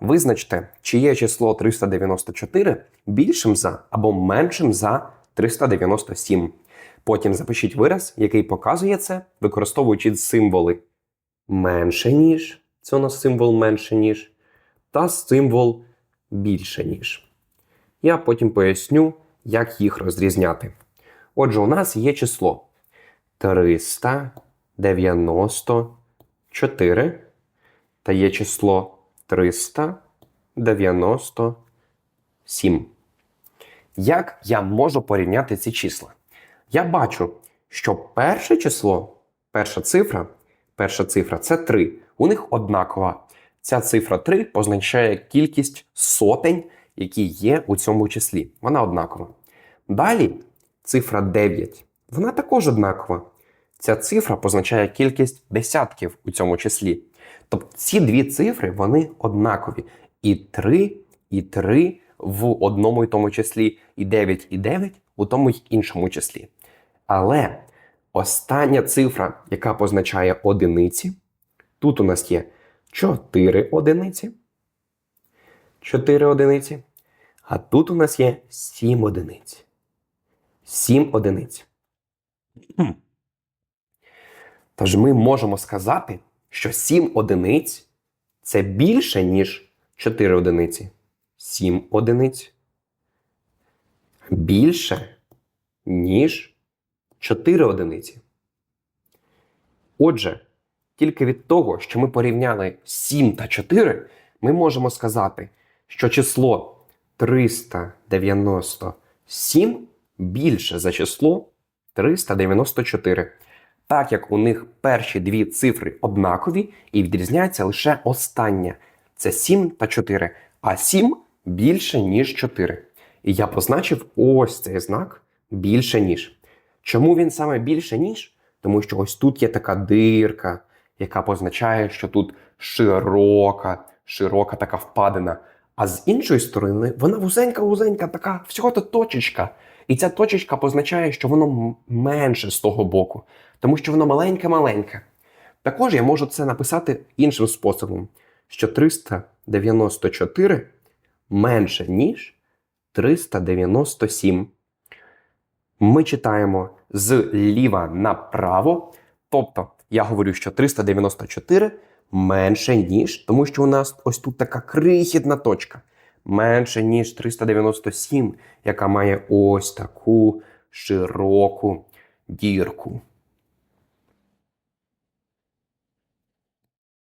Визначте, чи є число 394 більшим за або меншим за 397. Потім запишіть вираз, який показує це, використовуючи символи менше ніж, це у нас символ менше ніж, та символ більше ніж. Я потім поясню, як їх розрізняти. Отже, у нас є число 394 та є число 397. Як я можу порівняти ці числа? Я бачу, що перше число, перша цифра, перша цифра це 3. У них однакова. Ця цифра 3 позначає кількість сотень, які є у цьому числі. Вона однакова. Далі цифра 9. Вона також однакова. Ця цифра позначає кількість десятків у цьому числі. Тобто ці дві цифри вони однакові. І 3, і 3 в одному і тому числі, і 9, і 9 у тому й іншому числі. Але остання цифра, яка позначає одиниці, тут у нас є 4 одиниці. 4 одиниці. А тут у нас є 7 одиниць. 7 одиниць. Тож ми можемо сказати, що 7 одиниць це більше, ніж 4 одиниці. 7 одиниць більше, ніж 4 одиниці. Отже, тільки від того, що ми порівняли 7 та 4, ми можемо сказати, що число 397 більше за число 394, так як у них перші дві цифри однакові і відрізняється лише остання це 7 та 4, а 7 більше, ніж 4. І я позначив ось цей знак більше ніж. Чому він саме більше ніж? Тому що ось тут є така дирка, яка позначає, що тут широка, широка така впадина. А з іншої сторони, вона вузенька-вузенька, така всього-то точечка. І ця точечка позначає, що воно менше з того боку, тому що воно маленьке-маленьке. Також я можу це написати іншим способом, що 394 менше, ніж 397. Ми читаємо зліва направо. Тобто, я говорю, що 394 менше, ніж, тому що у нас ось тут така крихітна точка. Менше, ніж 397, яка має ось таку широку дірку.